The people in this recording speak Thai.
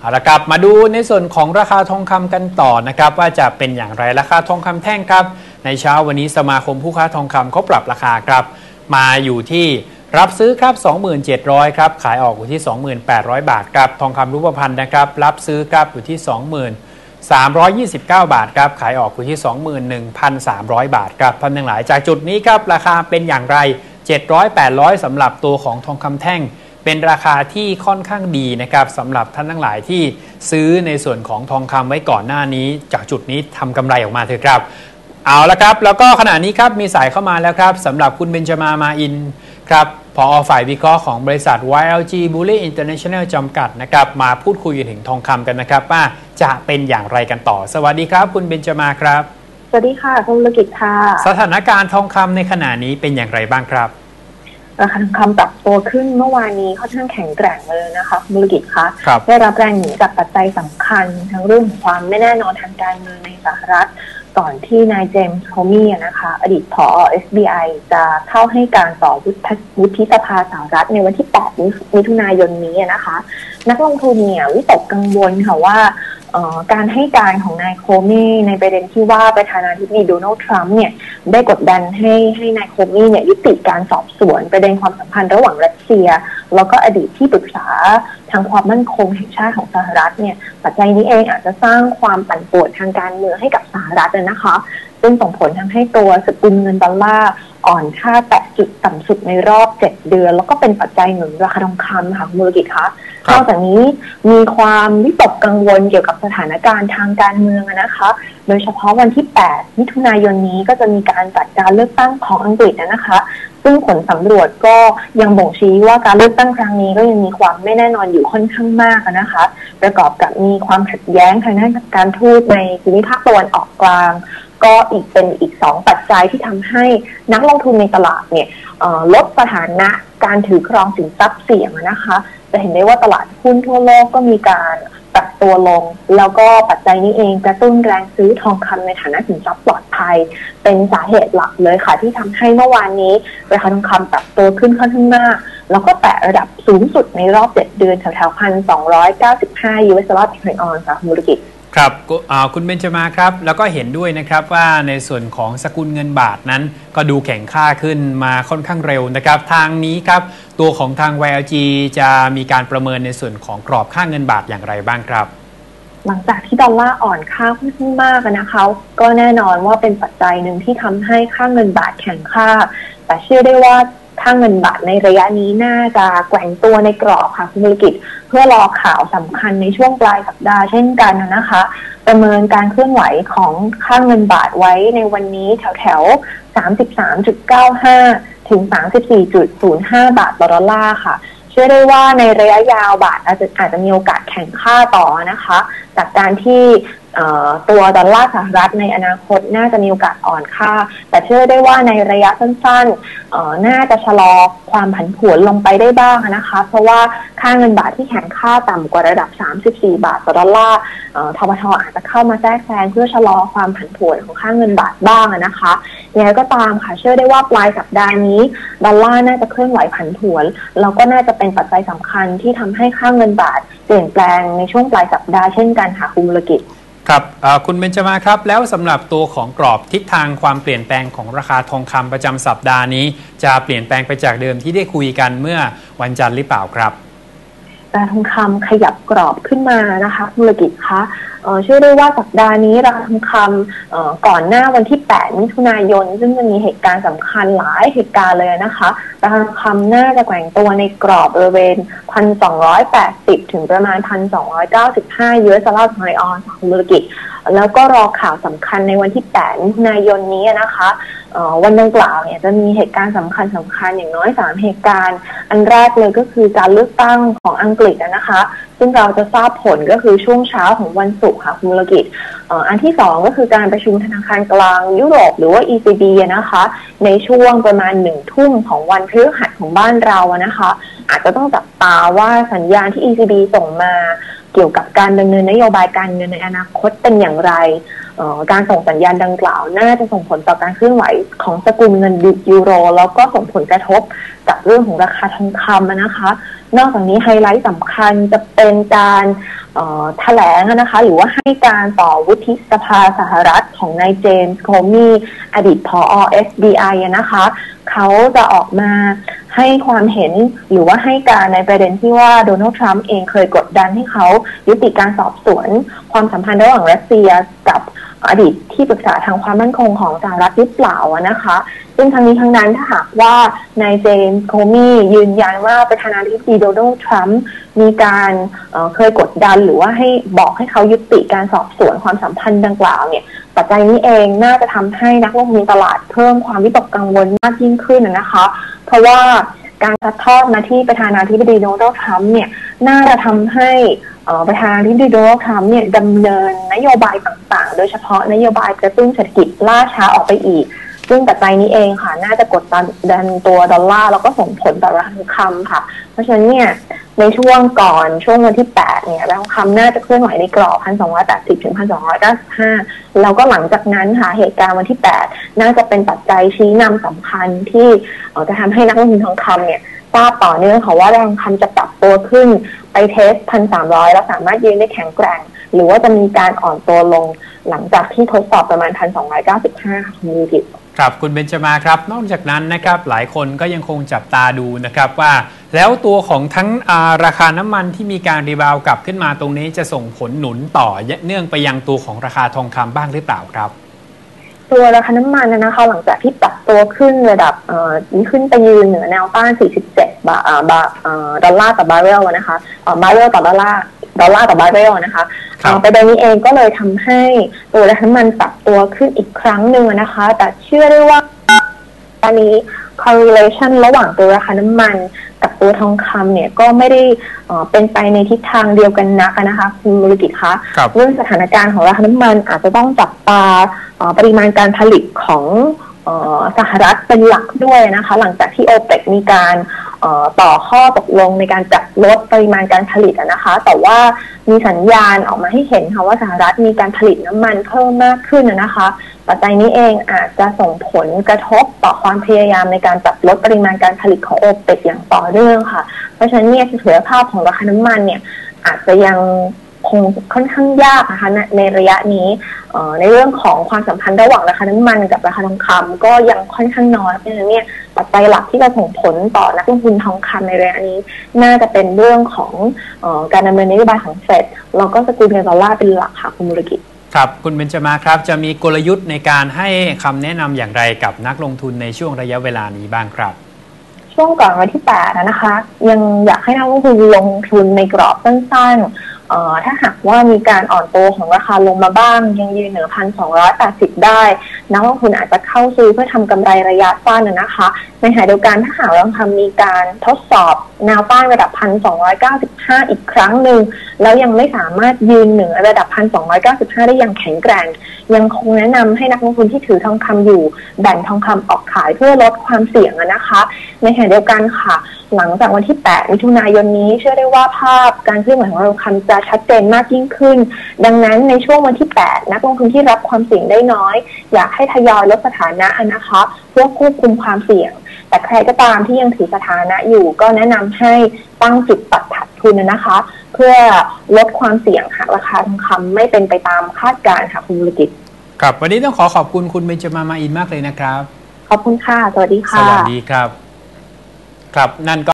เอาละครับมาดูในส่วนของราคาทองคำกันต่อนะครับว่าจะเป็นอย่างไรราคาทองคำแท่งครับ ในเช้าวันนี้สมาคมผู้ค้าทองคำเขาปรับราคาครับ มาอยู่ที่รับซื้อครับ 2,700ครับขายออกอยู่ที่ 28,000 บาทครับทองคำรูปพรรณนะครับ รับซื้อครับอยู่ที่ 20,329 บาทครับขายออกอยู่ที่ 21,300 บาทครับท่านทั้งหลายจากจุดนี้ครับราคาเป็นอย่างไร 700-800สำหรับตัวของทองคำแท่ง เป็นราคาที่ค่อนข้างดีนะครับสำหรับท่านทั้งหลายที่ซื้อในส่วนของทองคำไว้ก่อนหน้านี้ จากจุดนี้ทำกำไรออกมาเถอะครับ เอาละครับ แล้วก็ขณะนี้ครับมีสายเข้ามาแล้วครับสำหรับคุณเบนจามามาอินครับพอฝ่ายวิเคราะห์ของบริษัท YLG Bully International จำกัดนะครับมาพูดคุยกันถึงทองคำกันนะครับว่าจะเป็นอย่างไรกันต่อ สวัสดีครับ คุณเบนจามาครับ สวัสดีค่ะคุณธุรกิจค่ะ สถานการณ์ทองคำในขณะนี้เป็นอย่างไรบ้างครับ ราคาทองคำปรับตัวขึ้นเมื่อวานนี้ค่อนข้างแข็งแกร่งเลยนะคะคุณธุรกิจคะครับได้รับแรงหนุนจากปัจจัยสำคัญ ทั้งเรื่องของความไม่แน่นอนทางการเมืองในสหรัฐ ก่อนที่นายเจมส์โคมี่นะคะ อดีตผอ SBI จะเข้าให้การต่อวุฒิสภาสหรัฐในวันที่ 8 มิถุนายนนี้นะคะ นักลงทุนเนี่ยวิตกกังวลค่ะว่าการให้การของนายโคมี่ในประเด็นที่ว่าประธานาธิบดีโดนัลด์ทรัมป์เนี่ยได้กดดันให้ให้นายโคมี่เนี่ยยุติการสอบสวนประเด็นความสัมพันธ์ระหว่างรัสเซีย แล้วก็อดีตที่ปรึกษาทางความมั่นคงแห่งชาติของสหรัฐเนี่ยปัจจัยนี้เองอาจจะสร้างความปั่นป่วนทางการเมืองให้กับสหรัฐนะคะ ซึ่งส่งผลทำให้ตัวสกุลเงินดอลลาร์อ่อนค่าแตะจุดต่ำสุดในรอบ 7 เดือน แล้วก็เป็นปัจจัยหนุนราคาทองคำค่ะคุณธุรกิจคะครับนอกจากนี้มีความวิตกกังวลเกี่ยวกับสถานการณ์ทางการเมืองอะนะคะ โดยเฉพาะวันที่ 8 มิถุนายนนี้ก็จะมีการจัดการเลือกตั้งของอังกฤษนะคะ ซึ่งผลสำรวจก็ยังบ่งชี้ว่าการเลือกตั้งครั้งนี้ก็ยังมีความไม่แน่นอนอยู่ค่อนข้างมากนะคะ ประกอบกับมีความขัดแย้งทางด้านการทูตในภูมิภาคตะวันออกกลาง ก็อีกเป็นอีกสองปัจจัยที่ทำให้นักลงทุนในตลาดเนี่ยลดสถานะการถือครองสินทรัพย์เสี่ยงนะคะ จะเห็นได้ว่าตลาดหุ้นทั่วโลกก็มีการปรับตัวลง แล้วก็ปัจจัยนี้เองกระตุ้นแรงซื้อทองคำในฐานะสินทรัพย์ปลอดภัย เป็นสาเหตุหลักเลยค่ะ ที่ทำให้เมื่อวานนี้ราคาทองคำปรับตัวขึ้นค่อนข้างมากแล้วก็แตะระดับสูงสุดในรอบ 7 เดือนแถวๆพันสองร้อยเก้าสิบห้า US ดอลลาร์ต่อออนซ์ค่ะคุณธุรกิจ ครับอ่าคุณเบนจามาครับ แล้วก็เห็นด้วยนะครับว่าในส่วนของสกุลเงินบาทนั้น ก็ดูแข็งค่าขึ้นมาค่อนข้างเร็วนะครับ ทางนี้ครับ ตัวของทาง YLG จะมีการประเมินในส่วนของกรอบค่าเงินบาทอย่างไรบ้างครับ หลังจากที่ดอลลาร์อ่อนค่าค่อนมากนะคะ ก็แน่นอนว่าเป็นปัจจัยหนึ่งที่ทำให้ค่าเงินบาทแข็งค่า แต่เชื่อได้ว่าค่าเงินบาทในระยะนี้น่าจะแกว่งตัวในกรอบค่ะคุณธุรกิจ เพื่อรอข่าวสำคัญในช่วงปลายสัปดาห์เช่นกันนะคะ ประเมินการเคลื่อนไหวของค่าเงินบาทไว้ในวันนี้แถวแถว33.95 ถึง 34.05 บาทต่อดอลลาร์ค่ะ เชื่อได้ว่าในระยะยาวบาทอาจจะอาจจะมีโอกาสแข่งค่าต่อนะคะ จากการที่ ตัวดอลลาร์สหรัฐในอนาคตน่าจะมีโอกาสอ่อนค่า แต่เชื่อได้ว่าในระยะสั้นๆ น่าจะชะลอความผันผวนลงไปได้บ้างนะคะ เพราะว่าค่าเงินบาทที่แข็งค่าต่ำกว่าระดับ 34 บาทต่อดอลลาร์ทบทอาจจะเข้ามาแทรกแซงเพื่อชะลอความผันผวนของค่าเงินบาทบ้างนะคะยังไงก็ตามค่ะ เชื่อได้ว่าปลายสัปดาห์นี้ดอลลาร์น่าจะเคลื่อนไหวผันผวนแล้วก็น่าจะเป็นปัจจัยสำคัญที่ทำให้ค่าเงินบาทเปลี่ยนแปลงในช่วงปลายสัปดาห์เช่นกันค่ะคุณธุรกิจ ครับคุณเบนจมาครับ แล้วสำหรับตัวของกรอบทิศทางความเปลี่ยนแปลงของราคาทองคำประจำสัปดาห์นี้ จะเปลี่ยนแปลงไปจากเดิมที่ได้คุยกันเมื่อวันจันทร์หรือเปล่าครับ ราคาทองคำขยับกรอบขึ้นมานะคะธุรกิจคะเชื่อได้ว่าสัปดาห์นี้ราคาทองคำก่อนหน้าวันที่ 8 มิถุนายน ซึ่งจะมีเหตุการณ์สำคัญหลายเหตุการณ์เลยนะคะราคาทองคำน่าจะแกว่งตัวในกรอบบริเวณ 1,280 ถึงประมาณ 1,295 US ดอลลาร์ต่อออนของธุรกิจ แล้วก็รอข่าวสำคัญในวันที่ 8 มิถุนายนนี้นะคะ วันดังกล่าวเนี่ยจะมีเหตุการณ์สำคัญสำคัญอย่างน้อย3เหตุการณ์ อันแรกเลยก็คือการเลือกตั้งของอังกฤษนะคะ ซึ่งเราจะทราบผลก็คือช่วงเช้าของวันศุกร์ค่ะคุณธุรกิจอ,อันที่สองก็คือการประชุมธนาคารกลางยุโรปหรือว่า ECB นะคะ ในช่วงประมาณหนึ่งทุ่มของวันพฤหัสของบ้านเรานะคะ อาจจะต้องจับตาว่าสัญญาณที่ ECB ส่งมา เกี่ยวกับการดำเนินนโยบายการเงินในอนาคตเป็นอย่างไร การส่งสัญญาณดังกล่าว น่าจะส่งผลต่อการเคลื่อนไหวของสกุลเงินยูโร แล้วก็ส่งผลกระทบกับเรื่องของราคาทองคำนะคะ นอกจากนี้ไฮไลท์สำคัญจะเป็นการแถลงนะคะ หรือว่าให้การต่อวุฒิสภาสหรัฐของนายเจมส์โคมีอดีตผอ FBI อนะคะ เขาจะออกมา ให้ความเห็นหรือว่าให้การในประเด็นที่ว่าโดนัลด์ทรัมป์เองเคยกดดันให้เขายุติการสอบสวน ความสัมพันธ์ระหว่างรัสเซียกับอดีตที่ปรึกษาทางความมั่นคงของสหรัฐหรือเปล่านะคะ ซึ่งทั้งนี้ทั้งนั้นถ้าหากว่านายเจมส์โคมียืนยันว่าประธานาธิบดีโดนัลด์ทรัมป์มีการเเคยกดดันหรือว่าให้บอกให้เขายุติการสอบสวนความสัมพันธ์ดังกล่าวเนี่ย ปัจจัยนี้เองน่าจะทำให้นักลงทุนตลาดเพิ่มความวิตกกังวลมากยิ่งขึ้นนะคะ เพราะว่าการซัดทอดมาที่ประธานาธิบดีโดนัลด์ทรัมป์เนี่ยน่าจะทำให้ประธานาธิบดีโดนัลด์ทรัมป์เนี่ยดำเนินนโยบายต่างๆ โดยเฉพาะนโยบายกระตุ้นเศรษฐกิจล่าช้าออกไปอีก ซึ่งปัจจัยนี้เองค่ะ น่าจะกดดันตัวดอลลาร์แล้วก็ส่งผลต่อราคาทองคำค่ะ เพราะฉะนั้นเนี่ย ในช่วงก่อนช่วงวันที่ 8 เนี่ยราคาทองคำน่าจะเคลื่อนไหวในกรอบ 1,280 ถึง 1,295 แล้วก็หลังจากนั้นค่ะเหตุการณ์วันที่ 8 น่าจะเป็นปัจจัยชี้นำสำคัญที่จะทำให้นักลงทุนทองคำเนี่ยทราบต่อเนื่องค่ะว่าแรงคำจะปรับตัวขึ้นไปเทส 1,300 แล้วสามารถยืนได้แข็งแกร่ง หรือว่าจะมีการอ่อนตัวลงหลังจากที่ทดสอบประมาณ 1,295ค่ะคุณมูกิต ครับคุณเบนจมาครับนอกจากนั้นนะครับหลายคนก็ยังคงจับตาดูนะครับว่า แล้วตัวของทั้งาราคาน้ำมันที่มีการรีบาวกลับขึ้นมาตรงนี้จะส่งผลหนุนต่อเนื่องไปยังตัวของราคาทองคำบ้างหรือเปล่าครับตัวราคาน้ำมันนะคะหลังจากที่ปรับตัวขึ้นระดับเอ่อขึ้นไปยืนเหนือแนวต้าน 47 บาทดอลลาร์ต่อบาร์เรลนะคะบาร์เรลต่อดอลลาร์ ดอลลาร์ต่อบาร์เรลนะคะครับเอ่อประเด็นนี้เองก็เลยทำให้ตัวราคาน้ำมันปรับตัวขึ้นอีกครั้งหนึ่งนะคะ แต่เชื่อได้ว่าตอนนี้ correlation ระหว่างตัวราคาน้ำมันกับตัวทองคำเนี่ยก็ไม่ได้เอ่อเป็นไปในทิศทางเดียวกันนักนะคะคุณมูลกิจคะครับเรื่องสถานการณ์ของราคาน้ำมันอาจจะต้องจับตาเอ่อปริมาณการผลิตของเออสหรัฐเป็นหลักด้วยนะคะ หลังจากที่โอเปกมีการเอ่อ ต่อข้อตกลงในการจัดลดปริมาณการผลิตนะคะ แต่ว่ามีสัญญาณออกมาให้เห็นค่ะว่าสหรัฐมีการผลิตน้ำมันเพิ่มมากขึ้นนะคะปัจจัยนี้เองอาจจะส่งผลกระทบต่อความพยายามในการจัดลดปริมาณการผลิตของโอเปกอย่างต่อเนื่องค่ะ เพราะฉะนั้นเนี่ยเสถียรภาพของราคาน้ำมันเนี่ยอาจจะยัง คงค่อนข้างยากนะคะในในระยะนี้เอ่อในเรื่องของความสัมพันธ์ระหว่างราคาน้ำมันกับราคาทองคำก็ยังค่อนข้างน้อยเพราะฉะนั้นเนี่ยปัจจัยหลักที่จะส่งผลต่อนักลงทุนทองคำในระยะนี้ น่าจะเป็นเรื่องของเออการดำเนินนโยบายของเฟดแล้วก็สกุลเงินดอลลาร์เป็นหลักค่ะคุณมุรกิจครับคุณเบนจมาครับจะมีกลยุทธ์ในการให้คำแนะนำอย่างไรกับนักลงทุนในช่วงระยะเวลานี้บ้างครับช่วงก่อนวันที่8อะนะคะ ยังอยากให้นักลงทุนลงทุนในกรอบสั้นๆเอ่อ ถ้าหากว่ามีการอ่อนตัวของราคาลงมาบ้าง ยังยืนเหนือพันสองร้อยแปดสิบได้นักลงทุนอาจจะเข้าซื้อเพื่อทำกำไรระยะสั้นนะคะ ในขณะเดียวกันถ้าหากเราทำมีการทดสอบแนวต้านระดับพันสองร้อยเก้าสิบห้าอีกครั้งหนึ่งแล้วยังไม่สามารถยืนเหนือระดับพันสองร้อยเก้าสิบห้าได้อย่างแข็งแกร่ง ยังคงแนะนำให้นักลงทุนที่ถือทองคำอยู่ แบ่งทองคำออกขายเพื่อลดความเสี่ยงนะคะ ในขณะเดียวกันค่ะ หลังจากวันที่ 8 มิถุนายนนี้เชื่อได้ว่าภาพการเคลื่อนไหวของทองคำจะชัดเจนมากยิ่งขึ้น ดังนั้นในช่วงวันที่ 8 นักลงทุนที่รับความเสี่ยงได้น้อย อยากให้ทยอยลดสถานะนะคะเพื่อควบคุมความเสี่ยง แต่ใครก็ตามที่ยังถือสถานะอยู่ ก็แนะนำให้ตั้งจุดตัดขาดทุนนะคะ เพื่อลดความเสี่ยงหากราคาทองคำไม่เป็นไปตามคาดการณ์ค่ะคุณธุรกิจครับวันนี้ต้องขอขอบคุณคุณเบนจมามาอินมากเลยนะครับ ขอบคุณค่ะ สวัสดีสค่ะวัสดีครับ ครับนั่นก็